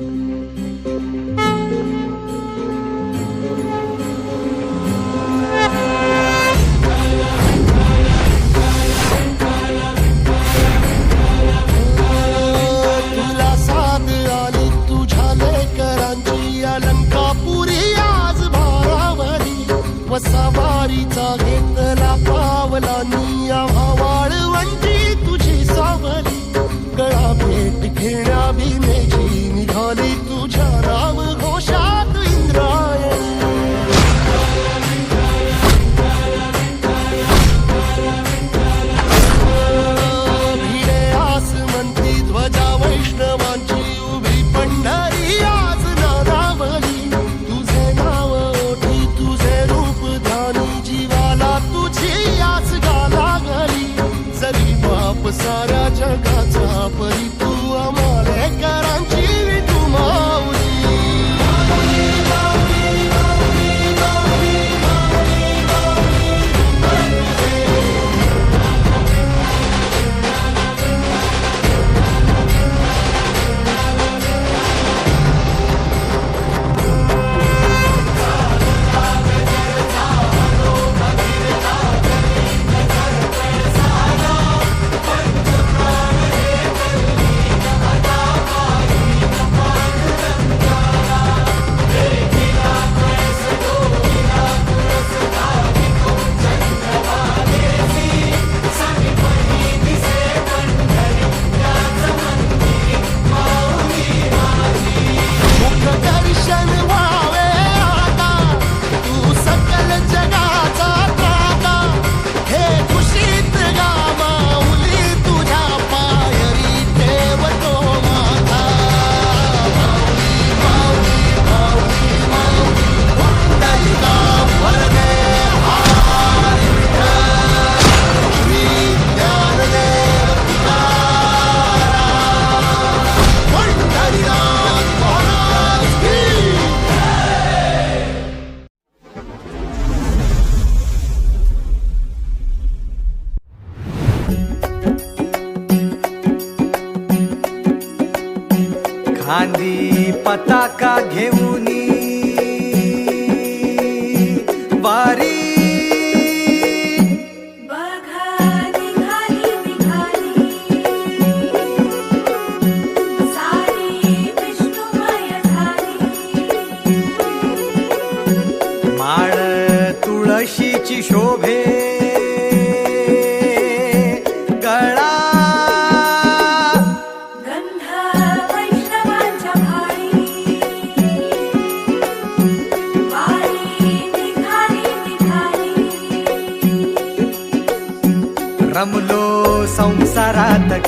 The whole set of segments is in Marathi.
Música पताका घेऊन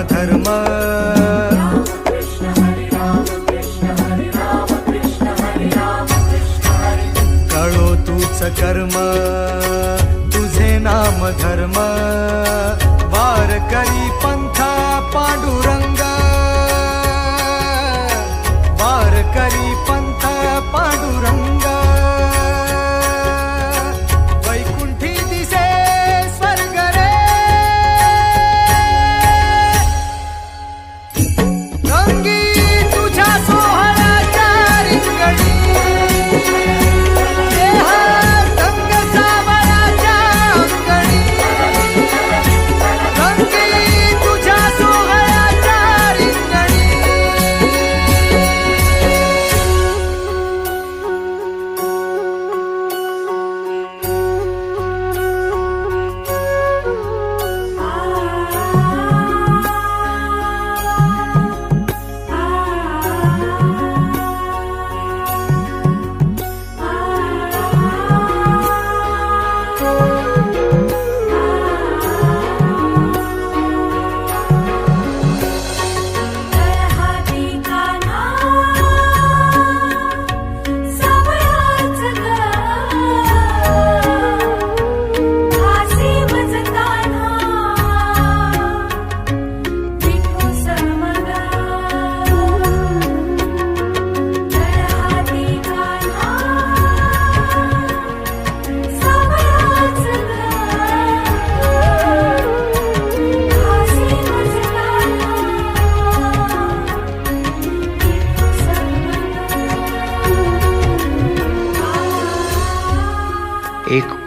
কথার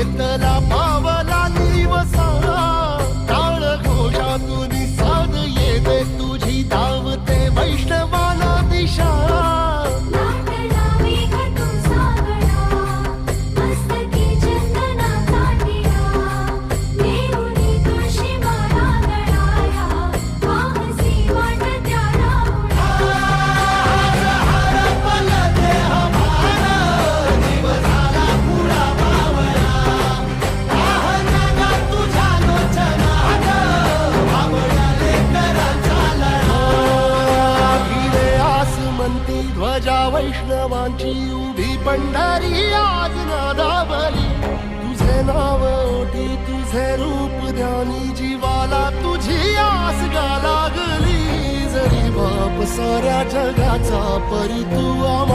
घेतला साऱ्या जगाचा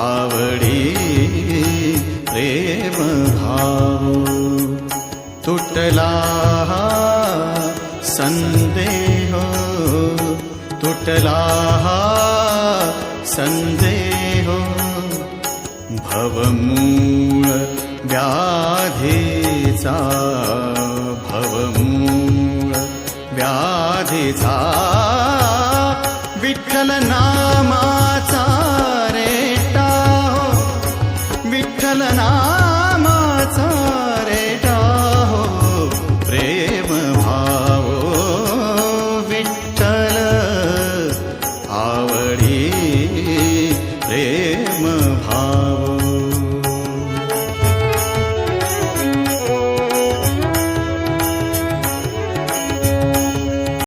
आवडी प्रेम भाव तुटला संदेह तुटला संदेह. भवमूळ व्याधीचा भवमूळ व्याधीचा विठ्ठल नामाचा சங்கரனார்